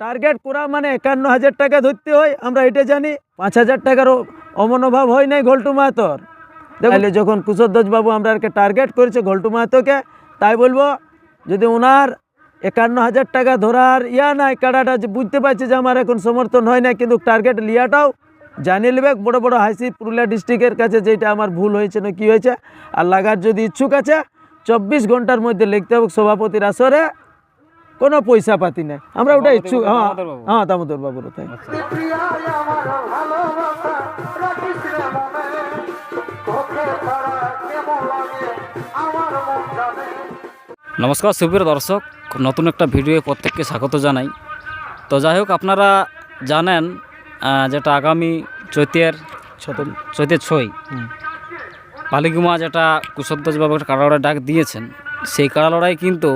Target করা মানে একান্ন হাজার টাকা ধরতে হয়, আমরা এটা জানি। পাঁচ হাজার টাকারও অমনোভাব হয় নাই ঘল্টু মাহাতর। তাহলে যখন বাবু আমরা টার্গেট করেছে ঘল্টু মাহাতোকে, তাই বলব, যদি ওনার একান্ন হাজার টাকা ধরার ইয়া নাই, কাড়াটা যে বুঝতে পারছে যে আমার এখন সমর্থন হয় না কিন্তু টার্গেট লিয়াটাও, জানিয়ে নেবে বড় বড় হাসি পুরুলিয়া ডিস্ট্রিক্টের কাছে যেটা আমার ভুল হয়েছে না কি হয়েছে। আর লাগার যদি ইচ্ছুক আছে, চব্বিশ ঘণ্টার মধ্যে লিখতে হবে সভাপতির আসরে। কোনো পয়সা পাতি নেই। আমরা ওটা ইচ্ছুক। হ্যাঁ দামোদর বাবু? হ্যাঁ দামোদর বাবুর তাই আচ্ছা। নমস্কার সুপ্রিয় দর্শক নতুন একটা ভিডিও প্রত্যেককে স্বাগত জানাই। তো যাই হোক আপনারা জানেন যেটা আগামী চৈতের চৈতের ছয় হুম। বালিগুমা যেটা কুশধ্বজবাবু একটা কাড়া লড়াই ডাক দিয়েছেন সেই কাড়া লড়াই কিন্তু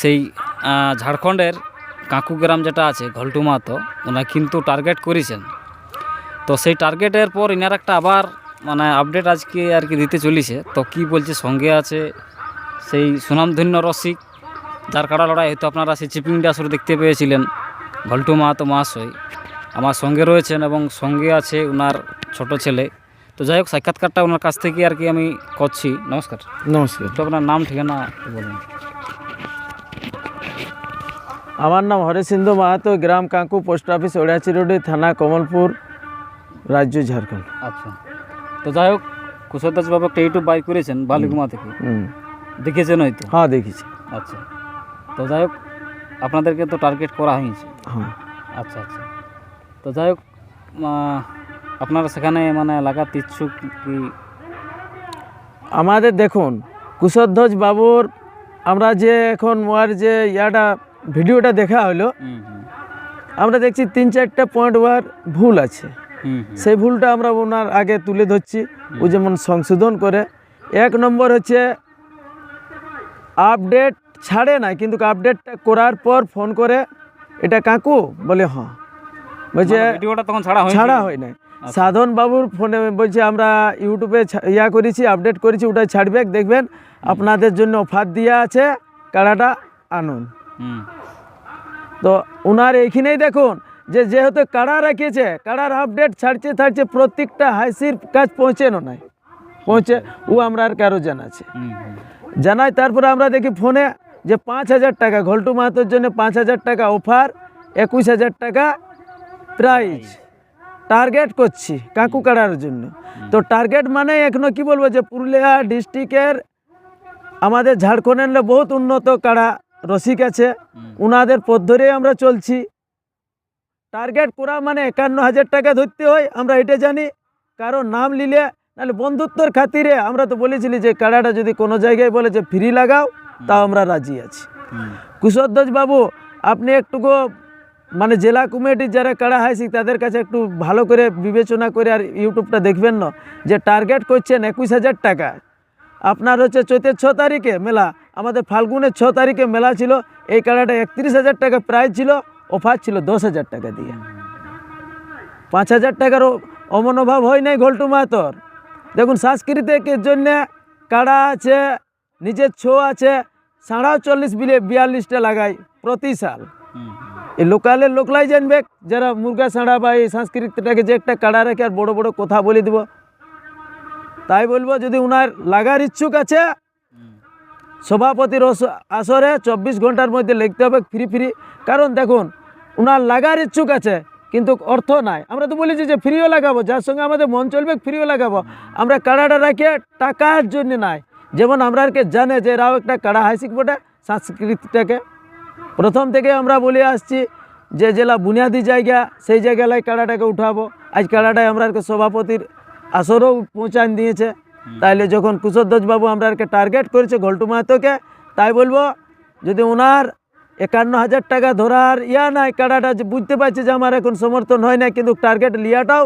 সেই ঝাড়খণ্ডের কাঁকু গ্রাম যেটা আছে ঘল্টু মাহাতো ওনারা কিন্তু টার্গেট করেছেন। তো সেই টার্গেটের পর ইনার একটা আবার মানে আপডেট আজকে আর কি দিতে চলেছে। তো কি বলছে সঙ্গে আছে সেই সুনামধন্য রসিক। যার কাড়া লড়াই হয়তো আপনারা সেই চিপিং ডাসরে দেখতে পেয়েছিলেন ঘল্টু মাহাতো মহাশয়। আমার সঙ্গে রয়েছেন এবং সঙ্গে আছে ওনার ছোট ছেলে। তো যাই হোক সাক্ষাৎকারটা ওনার কাছ থেকে আর কি আমি করছি। নমস্কার। নমস্কার। তো আপনার নাম ঠিকানা বলুন। আমার নাম হরিসিন্ধু মাহাতো গ্রাম কাঁকু পোস্ট অফিস ওড়িয়াচি রোডে থানা কমলপুর রাজ্য ঝাড়খণ্ড। আচ্ছা। তো যাই হোক কুশলদাস বাবু একটা ইউটিউব বাই করেছেন বালিগুমা থেকে। হুম। দেখেছেন হয়তো? হ্যাঁ দেখেছি। আচ্ছা। তো যাই হোক আপনাদেরকে তো টার্গেট করা হয়েছে। হ্যাঁ। আচ্ছা আচ্ছা। তো যাই হোক আপনারা সেখানে মানে লাগাতে ইচ্ছুক কি? আমাদের দেখুন কুশধ্বজ বাবুর আমরা যে এখন ওয়ার যে ইয়াটা ভিডিওটা দেখা হলো। আমরা দেখছি তিন চারটা পয়েন্ট ওয়ার ভুল আছে। সেই ভুলটা আমরা ওনার আগে তুলে ধরছি। ও যেমন সংশোধন করে। এক নম্বর হচ্ছে আপডেট ছাড়ে না কিন্তু আপডেটটা করার পর ফোন করে এটা কাকু? বলে হ্যাঁ। বলছে মানে ভিডিওটা তখন ছাড়া হয়েছে ছাড়া হয় নাই। সাধন বাবুর ফোনে বলছে আমরা ইউটিউবে ইয়া করেছি আপডেট করেছি ওটা ছাড়বে দেখবেন। আপনাদের জন্য অফার দেওয়া আছে কাড়াটা আনুন। তো ওনার এইখানেই দেখুন যে যেহেতু কাড়া রাখিয়েছে কাড়ার আপডেট ছাড়ছে ছাড়ছে প্রত্যেকটা হাসির কাজ পৌঁছেনো নাই। পৌঁছে ও আমরা আর কারও জানাচ্ছে জানাই তারপরে আমরা দেখি ফোনে যে পাঁচ হাজার টাকা ঘল্টু মাহাতোর জন্য পাঁচ হাজার টাকা অফার একুশ হাজার টাকা প্রাইজ টার্গেট করছি কাকু কাড়ার জন্য। তো টার্গেট মানে এখনও কি বলব যে পুরুলিয়া ডিস্ট্রিক্টের আমাদের ঝাড়খণ্ডের বহুত উন্নত কাড়া রসিক আছে। হুম। উনাদের পথ ধরেই আমরা চলছি। টার্গেট করা মানে একান্ন হাজার টাকা ধরতে হয় আমরা এটা জানি। কারণ নাম নিলে নাহলে বন্ধুত্বর খাতিরে আমরা তো বলেছিলি যে কাড়াটা যদি কোনো জায়গায় বলে যে ফ্রি লাগাও তাও আমরা রাজি আছি। হুম, বাবু আপনি একটুকু মানে জেলা কমিটির যারা কাড়া হাসি তাদের কাছে একটু ভালো করে বিবেচনা করে আর ইউটিউবটা দেখবেন না যে টার্গেট করছেন একুশ হাজার টাকা। আপনার হচ্ছে চৈতের ছ তারিখে মেলা আমাদের ফাল্গুনের ছ তারিখে মেলা ছিল। এই কাড়াটা একত্রিশ হাজার টাকা প্রাইজ ছিল অফার ছিল দশ হাজার টাকা দিয়ে। পাঁচ হাজার টাকারও অমনোভাব হয় নাই ঘল্টু মাহাতর। দেখুন সাংস্কৃতিকের জন্যে কাড়া আছে, নিজের ছো আছে সাড়াও চল্লিশ বিলে বিয়াল্লিশটা লাগাই প্রতি সাল। এই লোকালের লোকলাই জানবে, যারা মুরগা সাঁড়া বা এই সংস্কৃতিটাকে যে একটা কাড়া রেখে আর বড় বড় কথা বলে দিব। তাই বলব, যদি উনার লাগার ইচ্ছুক আছে সভাপতির আসরে চব্বিশ ঘণ্টার মধ্যে লিখতে হবে ফ্রি ফ্রি। কারণ দেখুন ওনার লাগার ইচ্ছুক আছে, কিন্তু অর্থ নাই। আমরা তো বলেছি যে ফ্রিও লাগাবো, যার সঙ্গে আমাদের মন চলবে ফ্রিও লাগাবো। আমরা কাড়াটা রাখিয়ে টাকার জন্য নাই। যেমন আমরা আর কে জানে যে এরাও একটা কাড়া হাসিক বটে সংস্কৃতিটাকে প্রথম থেকে আমরা বলে আসছি যে জেলা বুনিয়াদি জায়গা, সেই জায়গায় কাড়াটাকে উঠাবো। আজ কাড়াটায় আমরা সভাপতির আসরও পৌঁছান দিয়েছে। তাইলে যখন কুশধ্বজ বাবু আমরা আর কে টার্গেট করেছে ঘল্টু মাহাতোকে তাই বলব যদি ওনার একান্ন হাজার টাকা ধরার ইয়া নাই কাড়াটা যে বুঝতে পারছে যে আমার এখন সমর্থন হয় না কিন্তু টার্গেট লিয়াটাও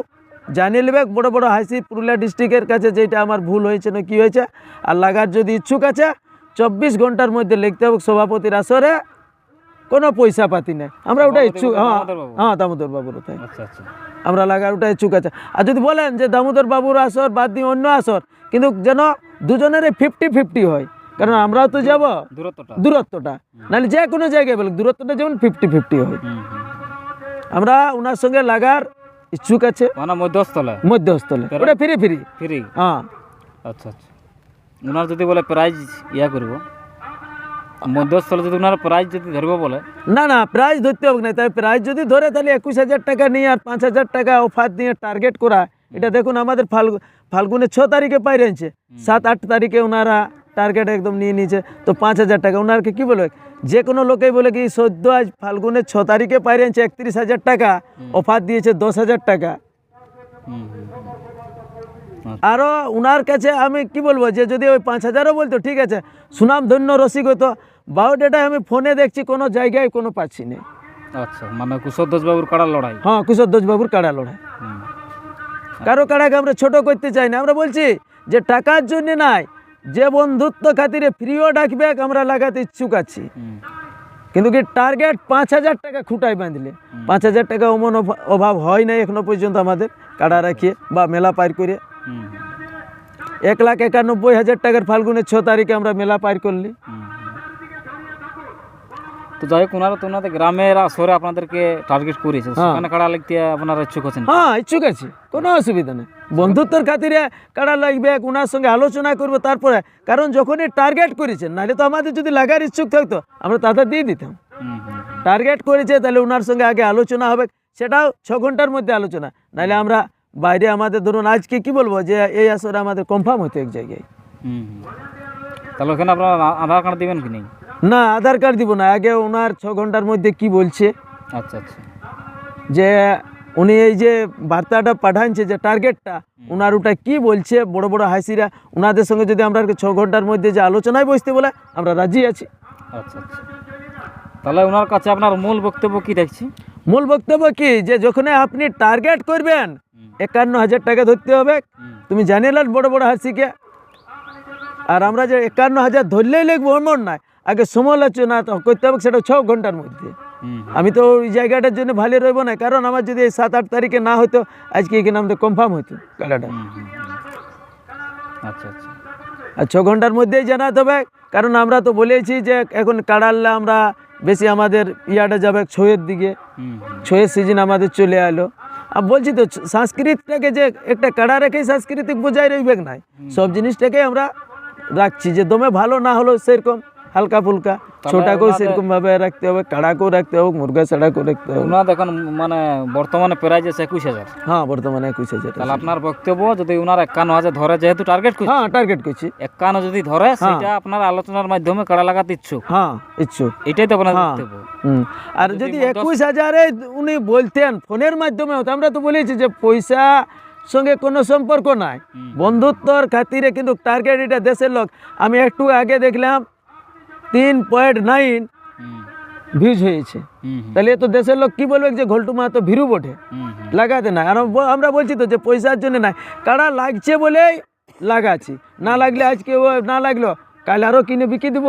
জানিয়ে নেবে বড় বড় হাসি পুরুলিয়া ডিস্ট্রিক্টের কাছে যেটা আমার ভুল হয়েছে না কি হয়েছে আর লাগার যদি ইচ্ছুক আছে চব্বিশ ঘণ্টার মধ্যে লিখতে হবে সভাপতির আসরে কোনো পয়সা পাতি নেই। আমরা ওটা ইচ্ছুক হ্যাঁ হ্যাঁ দামোদর বাবুর আচ্ছা আচ্ছা। আমরা লাগার ওটা ইচ্ছুক আছে। আর যদি বলেন যে দামোদর বাবুর আসর বাদ দিয়ে অন্য আসর কিন্তু যেন দুজনের ফিফটি ফিফটি হয়। কারণ আমরাও তো যাব দূরত্বটা। দূরত্বটা। নাহলে যে কোনো জায়গায় বলে দূরত্বটা যেমন ফিফটি ফিফটি হয়। আমরা ওনার সঙ্গে লাগার ইচ্ছুক আছে। মধ্যস্থলে। মধ্যস্থলে। ওটা ফিরে ফিরি। ফ্রি? হ্যাঁ। আচ্ছা আচ্ছা। ওনার যদি বলে প্রাইজ ইয়া করব মধ্যস্থলে যদি ওনার প্রাইজ যদি ধরবো বলে? না না প্রাইজ ধরতে হবে না। তাই প্রাইজ যদি ধরে তাহলে একুশ হাজার টাকা নিয়ে আর পাঁচ হাজার টাকা অফার নিয়ে টার্গেট করা এটা দেখুন আমাদের ফাল্গু ফাল্গুনের ছ তারিখে পাইরেছে সাত আট তারিখে ওনারা টার্গেট একদম নিয়ে নিয়েছে। তো পাঁচ হাজার টাকা। ওনারকে কি বলবে? যে কোনো লোকেই বলে কি সদ্য আজ ফাল্গুনের ছ তারিখে পাইরেছে একত্রিশ হাজার টাকা। অফার দিয়েছে দশ হাজার টাকা। হুম। আরও ওনার কাছে আমি কি বলব যে যদি ওই পাঁচ হাজারও বলতো ঠিক আছে। সুনাম ধন্য রসিক হতো বারোটাটায় আমি ফোনে দেখছি কোনো জায়গায় কোনো পাচ্ছি না। আচ্ছা মানে কুশোদ্দোষ বাবুর কাড়ার লড়াই? হ্যাঁ কুশোর বাবুর কাড়া লড়াই। কারও কাড়াকে আমরা ছোট করতে চাই না। আমরা বলছি যে টাকার জন্য নাই যে বন্ধুত্ব খাতিরে ফ্রিও ডাকবে আমরা লাগাতে ইচ্ছুক আছি। কিন্তু কি টার্গেট পাঁচ হাজার টাকা খুঁটাই বাঁধলে? পাঁচ হাজার টাকা অমন অভা- অভাব হয় নাই এখনও পর্যন্ত আমাদের কাড়া রাখিয়ে বা মেলা পার করে। এক লাখ একানব্বই হাজার টাকার ফাল্গুনের ছ তারিখে আমরা মেলা পার করলি। তো যাই হোক ওনারা তো ওনাদের গ্রামের আসরে আপনাদেরকে টার্গেট করেছে। সেখানে কাড়া লিখতে আপনারা ইচ্ছুক আছেন? হ্যাঁ ইচ্ছুক আছি। কোনো অসুবিধা নেই। বন্ধুত্বের খাতিরে কারা লাগবে ওনার সঙ্গে আলোচনা করব তারপরে। কারণ যখনই টার্গেট করেছেন নাহলে তো আমাদের যদি লাগার ইচ্ছুক থাকতো আমরা তাদের দিয়ে দিতাম। টার্গেট করেছে তাহলে ওনার সঙ্গে আগে আলোচনা হবে। সেটাও ছ ঘণ্টার মধ্যে আলোচনা। নাহলে আমরা বাইরে আমাদের ধরুন আজকে কি বলব যে এই আসরে আমাদের কনফার্ম হতো এক জায়গায়। তাহলে ওখানে আপনারা আধার কার্ড দিবেন কি নেই? না আধার কার্ড দিব না। আগে ওনার ছ ঘণ্টার মধ্যে কি বলছে? আচ্ছা আচ্ছা। যে উনি এই যে বার্তাটা পাঠানছে যে টার্গেটটা ওনার ওটা কি বলছে? বড় বড় হাসিরা ওনাদের সঙ্গে যদি আমরা ছ ঘণ্টার মধ্যে যে আলোচনায় বসতে বলে আমরা রাজি আছি। আচ্ছা আচ্ছা। তাহলে ওনার কাছে আপনার মূল বক্তব্য কি দেখছি? মূল বক্তব্য কি? যে যখন আপনি টার্গেট করবেন একান্ন হাজার টাকা ধরতে হবে। তুমি জানিলেন বড় বড় হাসিকে। আর আমরা যে একান্ন হাজার ধরলেই লিখব এমন নয়। আগে সমালোচনা তো করতে হবে সেটা ছ ঘণ্টার মধ্যে। আমি তো ওই জায়গাটার জন্য ভালো রইব না কারণ আমার যদি এই সাত আট তারিখে না হতো আজকে এখানে আমাদের কনফার্ম হতো হুম। আচ্ছা আচ্ছা। আর ছ ঘণ্টার মধ্যেই জানাতে হবে কারণ আমরা তো বলেছি যে এখন কাড়ালে আমরা বেশি আমাদের ইয়াটা যাবে ছয়ের দিকে। ছয়ের সিজন আমাদের চলে এলো। আর বলছি তো সংস্কৃতটাকে যে একটা কাড়া রেখেই সাংস্কৃতিক বোঝাই রইবে নাই সব জিনিসটাকে আমরা রাখছি যে দমে ভালো না হলো সেরকম। হালকা ফুলকা ছোটাকেও সেরকম ভাবে রাখতে হবে কাড়াকেও রাখতে হবে মুরগা ছাড়াকেও রাখতে হবে। ওনার এখন মানে বর্তমানে প্রাইজ আছে একুশ হাজার। হ্যাঁ বর্তমানে একুশ হাজার তাহলে আপনার বক্তব্য যদি ওনার একান্ন হাজার ধরে যেহেতু টার্গেট করছে হ্যাঁ টার্গেট করছি। একান্ন যদি ধরে সেটা আপনার আলোচনার মাধ্যমে কাড়া লাগাতে ইচ্ছুক। হ্যাঁ ইচ্ছুক। এটাই তো আপনার হ্যাঁ। বক্তব্য। আর যদি একুশ হাজারে উনি বলতেন ফোনের মাধ্যমে আমরা তো বলেছি যে পয়সা সঙ্গে কোনো সম্পর্ক নাই। বন্ধুত্বর খাতিরে কিন্তু টার্গেট এটা দেশের লোক। আমি একটু আগে দেখলাম তিন পয়েন্ট নাইন ভিউজ হয়েছে। তাহলে তো দেশের লোক কি বলবে যে ঘোলটু মা তো ভিরু বটে। লাগাতে না আর আমরা বলছি তো যে পয়সার জন্য নাই। কারা লাগছে বলেই লাগাচ্ছি। না লাগলে আজকে ও না লাগল কাল আরও কিনে বিকে দিব।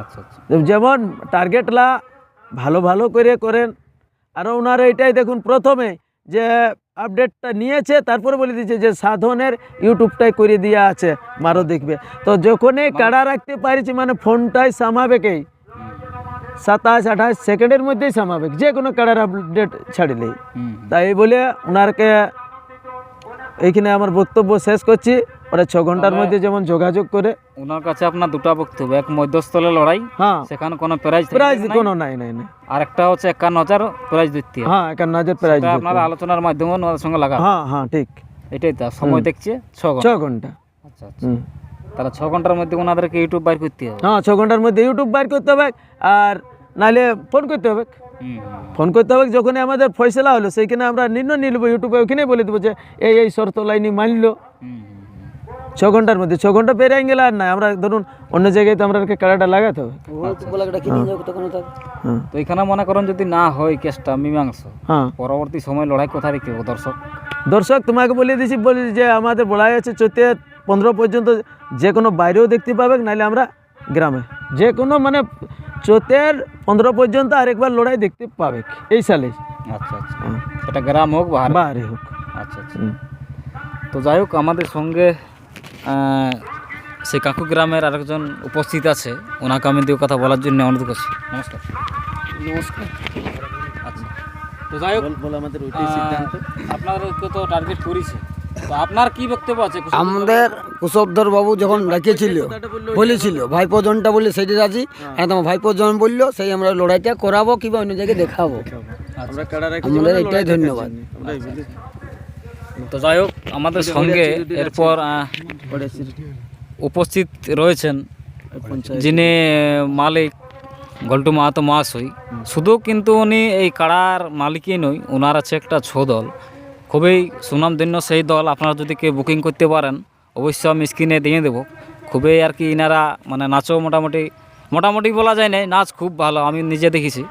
আচ্ছা আচ্ছা। যেমন টার্গেটলা ভালো ভালো করে করেন। আর ওনারা এটাই দেখুন প্রথমে যে আপডেটটা নিয়েছে তারপরে বলে দিচ্ছে যে সাধনের ইউটিউবটাই করে দিয়ে আছে মারো দেখবে। তো যখনই কাড়া রাখতে পারিছি মানে ফোনটাই সামাবেকেই সাতাশ আঠাশ সেকেন্ডের মধ্যেই সামাবেক যে কোনো কাড়ার আপডেট ছাড়লেই। তাই বলে ওনারকে এইখানে আমার বক্তব্য শেষ করছি। ওরা ছ ঘণ্টার মধ্যে যেমন যোগাযোগ করে। ওনার কাছে আপনার দুটা বক্তব্য এক মধ্যস্থলে লড়াই হ্যাঁ। সেখানে কোনো প্রাইজ প্রাইজ কোনো নাই নাই নাই। আর একটা হচ্ছে একান্ন হাজার প্রাইজ দিতে। হ্যাঁ একান্ন হাজার প্রাইজ আপনার আলোচনার মাধ্যমে ওনাদের সঙ্গে লাগা হ্যাঁ হ্যাঁ ঠিক। এটাই তো সময় দেখছে ছ ছ ঘণ্টা। ঘণ্টা। আচ্ছা আচ্ছা। তাহলে ছ ঘণ্টার মধ্যে ওনাদেরকে ইউটিউব বাইর করতে হবে। হ্যাঁ ছ ঘণ্টার মধ্যে ইউটিউব বার করতে হবে আর নাহলে ফোন করতে হবে। ফোন করতে হবে যখনই আমাদের ফয়সলা হলো সেইখানে আমরা নির্ণয় নিয়ে নেব ইউটিউবে ওখানেই বলে দেবো যে এই এই শর্ত লাইনি মানলো। ছ ঘণ্টার মধ্যে ছ ঘণ্টা পেরিয়ে গেলে আর না আমরা ধরুন অন্য জায়গায় তো আমরা কাড়াটা লাগাতে হবে। হ্যাঁ। তো এখানে মনে করেন যদি না হয় কেসটা মীমাংস। হ্যাঁ। পরবর্তী সময় লড়াই কোথায় দেখতে দর্শক? দর্শক তোমাকে বলে দিয়েছি বলি যে আমাদের বলাই আছে চৈতে পনেরো পর্যন্ত যে কোনো বাইরেও দেখতে পাবে নাহলে আমরা গ্রামে। যে কোনো মানে চোতের পনেরো পর্যন্ত আরেকবার লড়াই দেখতে পাবে এই সালে। আচ্ছা আচ্ছা। এটা গ্রাম হোক বাহার হোক। আচ্ছা আচ্ছা। হুম। তো যাই হোক আমাদের সঙ্গে আহ, সেই কাকু গ্রামের আরেকজন উপস্থিত আছে ওনাকে আমি দিয়ে কথা বলার জন্য অনুরোধ করছি। নমস্কার। নমস্কার। আচ্ছা। তো যাই হোক বল আমাদের আপনাদেরকে তো টার্গেট করেছে। তো আপনার কি বক্তব্য আছে? আমাদের কুশবধর বাবু যখন রেখেছিল বলেছিল ভাইপো জনটা বললে সেটি রাজি? আর তোমার ভাইপো জন বলল সেই আমরা লড়াইটা করাবো কিংবা অন্য জায়গায় দেখাবো। আমরা কাড়া রাখি আমাদের এটাই ধন্যবাদ। তো যাই হোক আমাদের সঙ্গে এরপর উপস্থিত রয়েছেন যিনি মালিক গল্টু মাহাতো মহাশয়। শুধু কিন্তু উনি এই কাড়ার মালিকই নয় ওনার আছে একটা ছো দল। খুবই সুনামধন্য সেই দল আপনারা যদি কেউ বুকিং করতে পারেন অবশ্যই আমি স্ক্রিনে দিয়ে দেবো। খুবই আর কি ইনারা মানে নাচও মোটামুটি মোটামুটি বলা যায় না নাচ খুব ভালো আমি নিজে দেখেছি।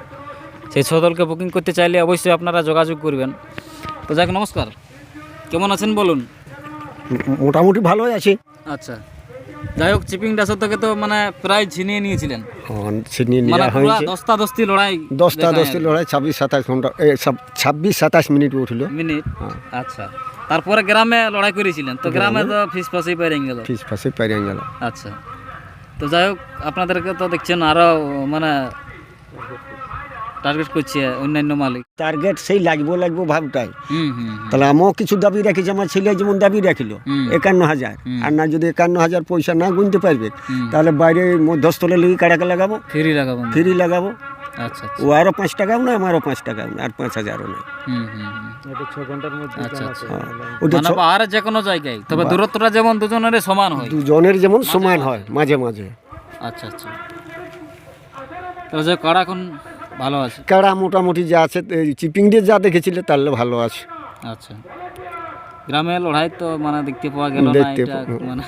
সেই ছো দলকে বুকিং করতে চাইলে অবশ্যই আপনারা যোগাযোগ করবেন। তো যাক নমস্কার। কেমন আছেন বলুন? মোটামুটি ভালোই আছে। আচ্ছা। যাই হোক চিপিং ডাসর থেকে তো মানে প্রায় ছিনিয়ে নিয়েছিলেন। ছিনিয়ে মানে নেওয়া পুরো হয়েছে। দস্তা দস্তি লড়াই দশটা দেখা দশটি গেল। লড়াই ছাব্বিশ সাতাশ ঘণ্টা এ, ছাব- ছাব্বিশ সাতাশ মিনিট উঠল। মিনিট। হ্যাঁ। আচ্ছা। তারপরে গ্রামে লড়াই করেছিলেন। তো গ্রামে তো ফিস ফাঁসি পেরে গেল। ফিস ফাঁসে পেরিয়ে গেল। আচ্ছা। তো যাই হোক আপনাদেরকে তো দেখছেন আরও মানে টার্গেট করছে অন্যান্য মালিক। টার্গেট সেই লাগবো লাগবো ভাবটাই। হুম হুম হুম। তাহলে আমিও কিছু দাবি রাখিছি আমার ছেলে যেমন দাবি রাখিল একান্ন হাজার। আর না যদি একান্ন হাজার পয়সা না গুনতে পারবে তাহলে বাইরে মধ্যস্থলে লিগে কাড়াকে লাগাবো ফ্রি রাখাবো ফ্রি লাগাবো। আচ্ছা আচ্ছা। ও আরও পাঁচ টাকাও নয় আমারও পাঁচ টাকাও নয় আর পাঁচ হাজারও নয়। হুম হুম হুম। এটা ছ ঘণ্টার মধ্যে আচ্ছা আচ্ছা। মানে যে কোনো জায়গায় তবে দূরত্বটা যেমন দুজনের সমান হয়। দুজনের যেমন সমান হয় মাঝে মাঝে। আচ্ছা আচ্ছা। তো যে কাড়া এখন ভালো আছে। কাড়া মোটামুটি যা আছে চিপিং দিয়ে যা দেখেছিলে তাহলে ভালো আছে। আচ্ছা। গ্রামে লড়াই তো মানে দেখতে পাওয়া গেল না এটা মানে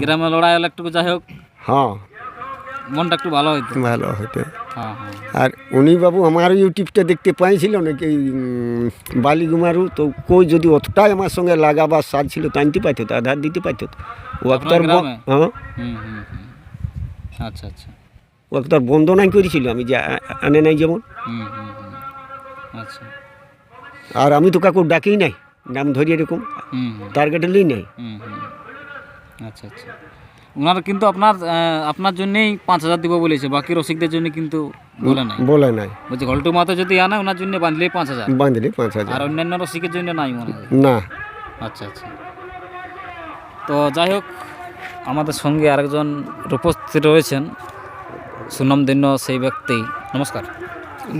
গ্রামে লড়াই হলে একটু যাই হোক হ্যাঁ। মনটা একটু ভালো হইতো। ভালো হতে হ্যাঁ হ্যাঁ। আর উনি বাবু আমার ইউটিউবটা দেখতে পাইছিল নাকি বালিগুমারু তো কই যদি অতটাই আমার সঙ্গে লাগাবার সাজ ছিল তো আনতে পাইতো তো আধার দিতে পাইতো। ও গ্রামে? হ্যাঁ। হুম হুম হুম আচ্ছা আচ্ছা ও একটার বন্দনাই করেছিল আমি যে আনে নাই যেমন। আচ্ছা। আর আমি তো কাকু ডাকি নাই নাম ধরি এরকম টার্গেটে লিই নাই। আচ্ছা আচ্ছা। ওনারা কিন্তু আপনার আপনার জন্যই পাঁচ হাজার দিব বলেছে বাকি রসিকদের জন্য কিন্তু বলে নাই। বলে নাই। বলছে ঘল্টু মাথা যদি আনে ওনার জন্য বাঁধলেই পাঁচ হাজার। বাঁধলি পাঁচ হাজার। আর অন্যান্য রসিকের জন্য নাই মনে হয়? না। আচ্ছা আচ্ছা। তো যাই হোক আমাদের সঙ্গে আরেকজন উপস্থিত রয়েছেন। সুনামধন্য সেই ব্যক্তি। নমস্কার।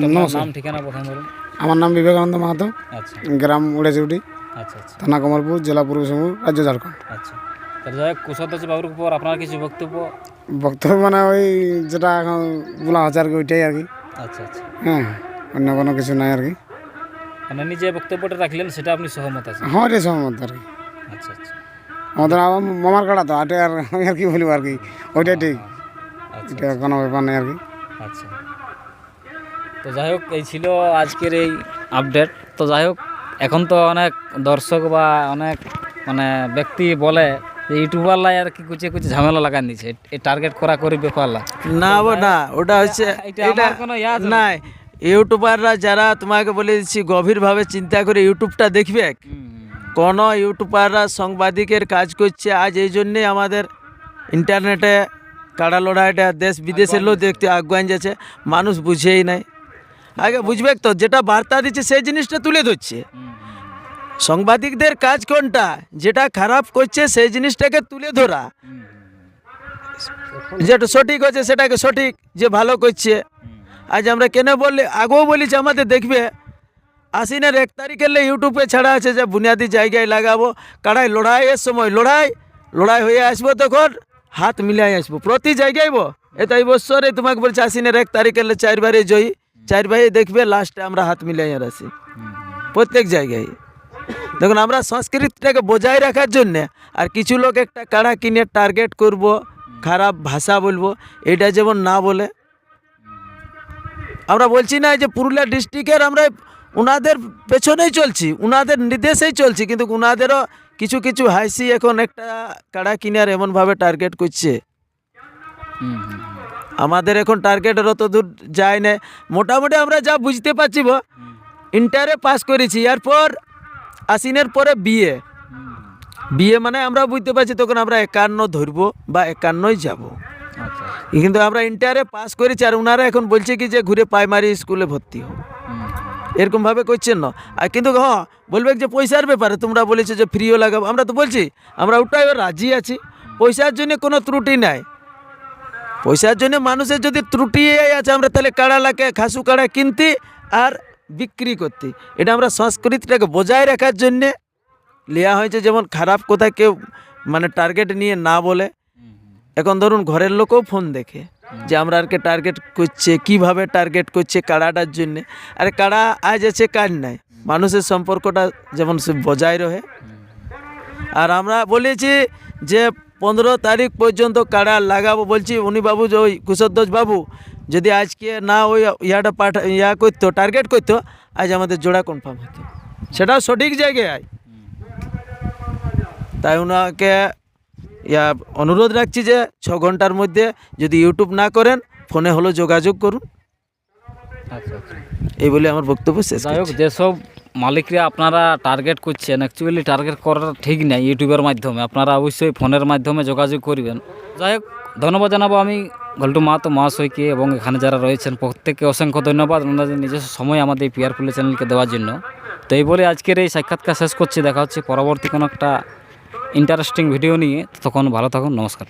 নমস্কার। নাম ঠিকানা প্রথম বলুন। আমার নাম বিবেকানন্দ মাহাতো। আচ্ছা। গ্রাম উড়েচুটি আচ্ছা আচ্ছা। থানা কমলপুর জেলা পূর্ব সিংহপুর রাজ্য ঝাড়খণ্ড। আচ্ছা। তাহলে যাই হোক কুশল বাবুর উপর আপনার কিছু বক্তব্য? বক্তব্য মানে ওই যেটা এখন বলা হচ্ছে আর কি ওইটাই আর কি। আচ্ছা আচ্ছা। হ্যাঁ অন্য কোনো কিছু নাই আর কি। মানে নিজে বক্তব্যটা রাখলেন সেটা আপনি সহমত আছেন? হ্যাঁ রে সহমত আর কি। আচ্ছা আচ্ছা। আমাদের মামার কাটা তো আটে আর আমি আর কি বলব আর কি ওইটাই ঠিক। এটা কোনো ব্যাপার নেই আর কি। আচ্ছা। তো যাই হোক এই ছিল আজকের এই আপডেট তো যাই হোক এখন তো অনেক দর্শক বা অনেক মানে ব্যক্তি বলে যে ইউটিউবার লাই আর কি কুচে কুচে ঝামেলা লাগান দিচ্ছে এই টার্গেট করা করি ব্যাপার লা? না ও না ওটা হচ্ছে এটা এটা কোনো ইয়াদ নাই। ইউটিউবাররা যারা তোমাকে বলে দিচ্ছি গভীরভাবে চিন্তা করে ইউটিউবটা দেখবে। কোনো ইউটিউবাররা সাংবাদিকের কাজ করছে আজ এই জন্যেই আমাদের ইন্টারনেটে কাড়া লড়াইটা দেশ বিদেশের লোক দেখতে আগুয়ান যাচ্ছে মানুষ বুঝেই নাই। আগে বুঝবে তো যেটা বার্তা দিচ্ছে সেই জিনিসটা তুলে ধরছে। সাংবাদিকদের কাজ কোনটা? যেটা খারাপ করছে সেই জিনিসটাকে তুলে ধরা। যেটা সঠিক হচ্ছে সেটাকে সঠিক যে ভালো করছে। আজ আমরা কেন বললি আগেও বলেছি আমাদের দেখবে আশ্বিনের এক তারিখের ইউটিউবে ছাড়া আছে যে বুনিয়াদি জায়গায় লাগাবো কাড়াই লড়াইয়ের সময় লড়াই লড়াই হয়ে আসব তখন। হাত মিলাই আসব। প্রতি জায়গায় এটা এই বছরে তোমাকে বলছে আশ্বিনের এক তারিখের চারবারে জয়ী। চারবারে দেখবে লাস্টে আমরা হাত মিলাই আর আসি। প্রত্যেক জায়গায়। দেখুন, আমরা সংস্কৃতিটাকে বজায় রাখার জন্য আর কিছু লোক একটা কাড়া কিনে টার্গেট করব, খারাপ ভাষা বলব, এটা যেমন না বলে। আমরা বলছি না যে পুরুলিয়া ডিস্ট্রিক্টের আমরা উনাদের পেছনেই চলছি উনাদের নির্দেশেই চলছি, কিন্তু উনাদেরও কিছু কিছু হাইসি এখন একটা কাড়া কিনে আর এমনভাবে টার্গেট করছে। আমাদের এখন টার্গেটের অত দূর যায় না। মোটামুটি আমরা যা বুঝতে পারছি ইন্টারে পাস করেছি এরপর আশ্বিনের পরে বিয়ে বিয়ে মানে আমরা বুঝতে পারছি তখন আমরা একান্ন ধরবো বা একান্নই যাব। আচ্ছা। কিন্তু আমরা ইন্টারে পাস করেছি আর ওনারা এখন বলছে কি যে ঘুরে প্রাইমারি স্কুলে ভর্তি হো এরকমভাবে করছেন না। আর কিন্তু হ্যাঁ বলবে যে পয়সার ব্যাপারে তোমরা বলেছ যে ফ্রিও লাগাবো। আমরা তো বলছি, আমরা ওটাই রাজি আছি। পয়সার জন্য কোনো ত্রুটি নাই। পয়সার জন্য মানুষের যদি ত্রুটি আছে, আমরা তাহলে কাড়া লাগে খাসু কাড়া কিনতে আর বিক্রি করতে। এটা আমরা সংস্কৃতিটাকে বজায় রাখার জন্যে নেওয়া হয়েছে। যেমন খারাপ কথা কেউ মানে টার্গেট নিয়ে না বলে। এখন ধরুন ঘরের লোকও ফোন দেখে যে আমরা আরকে টার্গেট করছে, কীভাবে টার্গেট করছে কাড়াটার জন্যে। আরে কাড়া আজ আছে কাজ নাই। মানুষের সম্পর্কটা যেমন সে বজায় রহে। আর আমরা বলেছি যে পনেরো তারিখ পর্যন্ত কাড়া লাগাবো, বলছি উনি বাবু যে ওই কুশধ্বজ বাবু যদি আজকে না ওই ইয়াটা পাঠা, ইয়া করতো টার্গেট করতো, আজ আমাদের জোড়া কনফার্ম হতো। সেটাও সঠিক জায়গায়। তাই ওনাকে ইয়া অনুরোধ রাখছি যে ছ ঘণ্টার মধ্যে যদি ইউটিউব না করেন ফোনে হলো যোগাযোগ করুন। আচ্ছা আচ্ছা। এই বলে আমার বক্তব্য শেষ যাই হোক যেসব মালিকরা আপনারা টার্গেট করছেন অ্যাকচুয়ালি টার্গেট করার ঠিক নেই ইউটিউবের মাধ্যমে। আপনারা অবশ্যই ফোনের মাধ্যমে যোগাযোগ করবেন। যাই হোক ধন্যবাদ জানাব আমি ঘল্টু মাহাতো মহাশয়কে এবং এখানে যারা রয়েছেন প্রত্যেককে অসংখ্য ধন্যবাদ। ওনাদের নিজস্ব সময় আমাদের এই পিআর পুলে চ্যানেলকে দেওয়ার জন্য। তো এই বলে আজকের এই সাক্ষাৎকার শেষ করছি। দেখা হচ্ছে পরবর্তী কোনো একটা ইন্টারেস্টিং ভিডিও নিয়ে তখন ভালো থাকুন নমস্কার।